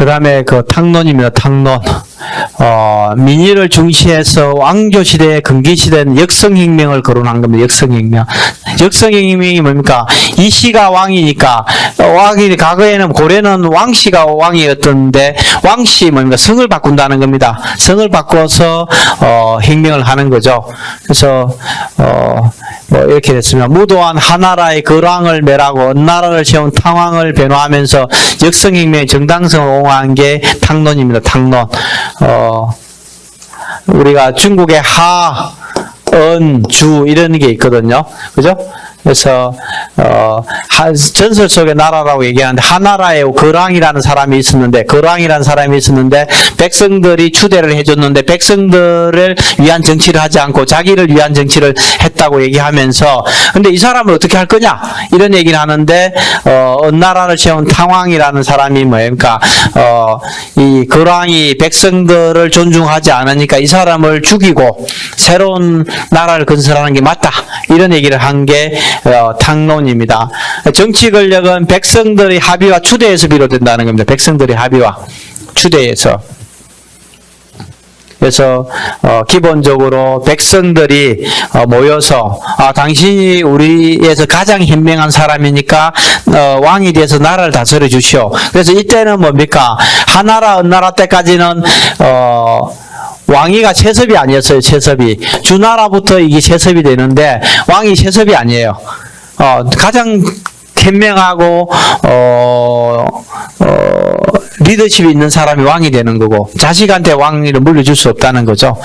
그 다음에 그 탕론입니다. 탕론. 어, 민의를 중시해서 왕조 시대의 근기 시대는 역성혁명을 거론한 겁니다. 역성혁명. 역성혁명이 뭡니까? 이 씨가 왕이니까 어, 왕이 과거에는 고려는 왕 씨가 왕이었던데 왕 씨 뭡니까? 성을 바꾼다는 겁니다. 성을 바꿔서 어, 혁명을 하는 거죠. 그래서 어, 뭐 이렇게 됐습니다. 무도한 하나라의 거랑을 멸하고 언나라를 세운 탕왕을 변호하면서 역성혁명의 정당성을 옹호한 게 탕론입니다. 탕론. 어, 우리가 중국의 하, 은, 주 이런 게 있거든요. 그죠? 그래서 어, 한- 전설 속의 나라라고 얘기하는데 하나라에 거랑이라는 사람이 있었는데 거랑이라는 사람이 있었는데 백성들이 추대를 해줬는데 백성들을 위한 정치를 하지 않고 자기를 위한 정치를 했 다고 얘기하면서 근데 이 사람을 어떻게 할 거냐 이런 얘기를 하는데 어, 나라를 세운 탕왕이라는 사람이 뭡니까 어, 이 거랑이 백성들을 존중하지 않으니까 이 사람을 죽이고 새로운 나라를 건설하는 게 맞다 이런 얘기를 한 게 어, 탕론입니다. 정치 권력은 백성들의 합의와 추대에서 비롯된다는 겁니다. 백성들의 합의와 추대에서. 그래서 어, 기본적으로 백성들이 어, 모여서 아, 당신이 우리에서 가장 현명한 사람이니까 어, 왕이 돼서 나라를 다스려 주시오. 그래서 이때는 뭡니까 하나라 은나라 때까지는 어, 왕위가 세습이 아니었어요. 세습이 주나라부터 이게 세습이 되는데 왕이 세습이 아니에요. 어, 가장 현명하고 어, 어, 리더십이 있는 사람이 왕이 되는 거고 자식한테 왕위를 물려줄 수 없다는 거죠.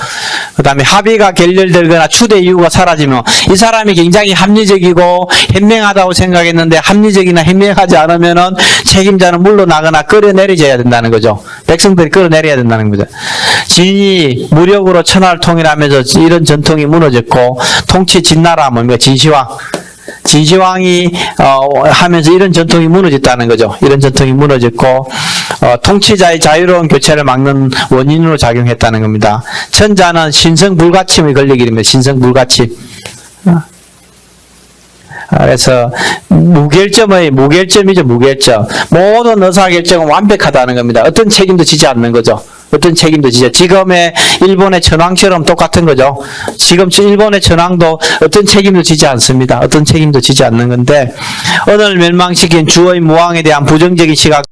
그 다음에 합의가 결렬되거나 추대 이유가 사라지면 이 사람이 굉장히 합리적이고 현명하다고 생각했는데 합리적이나 현명하지 않으면 은 책임자는 물러나거나 끌어내려져야 된다는 거죠. 백성들이 끌어내려야 된다는 거죠. 진이 무력으로 천하를 통일하면서 이런 전통이 무너졌고 통치 진나라 뭡니까 진시황 진시황이 어, 하면서 이런 전통이 무너졌다는 거죠. 이런 전통이 무너졌고 어, 통치자의 자유로운 교체를 막는 원인으로 작용했다는 겁니다. 천자는 신성 불가침에 걸리게 됩니다. 신성 불가침. 어. 아, 그래서 무결점의 무결점이죠 무결점 모든 의사결정은 완벽하다는 겁니다 어떤 책임도 지지 않는 거죠 어떤 책임도 지지. 지금의 일본의 천황처럼 똑같은 거죠. 지금 일본의 천황도 어떤 책임도 지지 않습니다. 어떤 책임도 지지 않는 건데 오늘 멸망시킨 주의 무왕에 대한 부정적인 시각